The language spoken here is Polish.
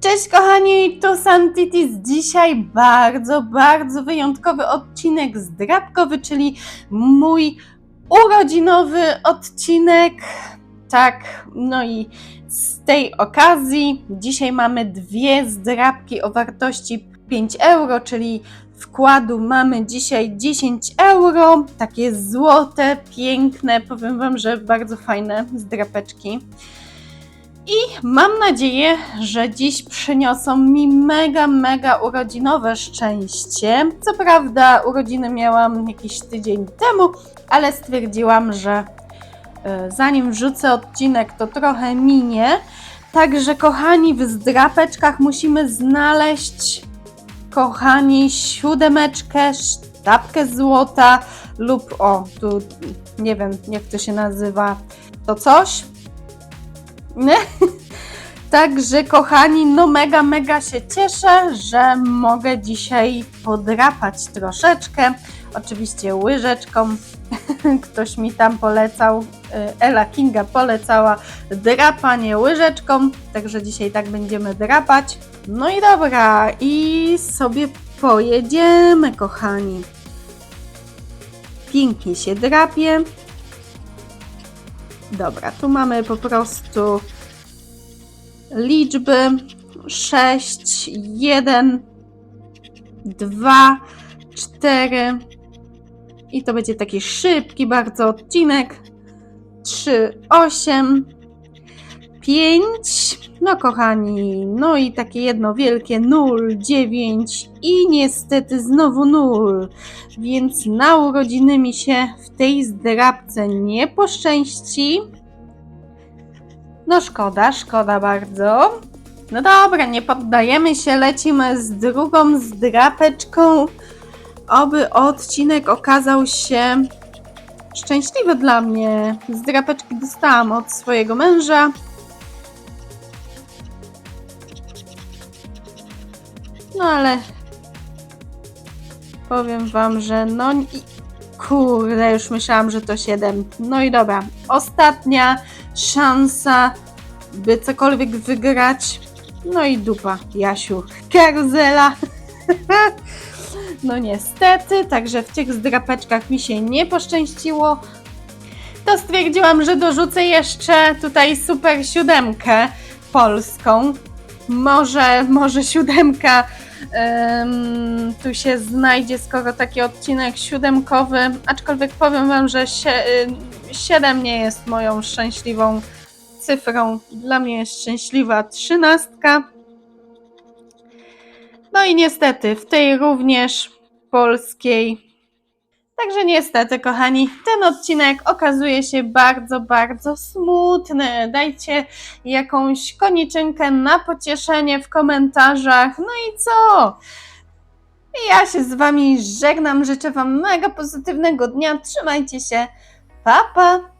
Cześć kochani, tu Santitis. Dzisiaj bardzo, bardzo wyjątkowy odcinek zdrabkowy, czyli mój urodzinowy odcinek. Tak, no i z tej okazji dzisiaj mamy dwie zdrabki o wartości 5 euro, czyli wkładu mamy dzisiaj 10 euro. Takie złote, piękne, powiem Wam, że bardzo fajne zdrapeczki. Mam nadzieję, że dziś przyniosą mi mega, mega urodzinowe szczęście. Co prawda, urodziny miałam jakiś tydzień temu, ale stwierdziłam, że zanim wrzucę odcinek, to trochę minie. Także, kochani, w zdrapeczkach musimy znaleźć, kochani, siódemeczkę, sztabkę złota lub o, tu nie wiem, jak to się nazywa, to coś. Nie? Także kochani, no mega, mega się cieszę, że mogę dzisiaj podrapać troszeczkę. Oczywiście łyżeczką. Ktoś mi tam polecał, y, Ela Kinga polecała drapanie łyżeczką, także dzisiaj tak będziemy drapać. No i dobra, i sobie pojedziemy, kochani. Pięknie się drapie. Dobra, tu mamy po prostu liczby 6, 1, 2, 4 i to będzie taki szybki bardzo odcinek 3, 8, 5 no kochani, no i takie jedno wielkie 0, 9 i niestety znowu 0, więc na urodziny mi się w tej zdrabce nie poszczęści. No szkoda, szkoda bardzo. No dobra, nie poddajemy się, lecimy z drugą zdrapeczką. Oby odcinek okazał się szczęśliwy dla mnie. Zdrapeczki dostałam od swojego męża. No ale powiem wam, że no i kurde, już myślałam, że to 7. No i dobra, ostatnia szansa, by cokolwiek wygrać. No i dupa, Jasiu, karuzela. No niestety, także w tych zdrapeczkach mi się nie poszczęściło. To stwierdziłam, że dorzucę jeszcze tutaj super siódemkę polską. Może, może siódemka em, tu się znajdzie, skoro taki odcinek siódemkowy. Aczkolwiek powiem Wam, że sie, 7 nie jest moją szczęśliwą cyfrą. Dla mnie jest szczęśliwa trzynastka. No i niestety w tej również polskiej. Także niestety, kochani, ten odcinek okazuje się bardzo, bardzo smutny. Dajcie jakąś koniczynkę na pocieszenie w komentarzach. No i co? Ja się z Wami żegnam. Życzę Wam mega pozytywnego dnia. Trzymajcie się. Pa, pa!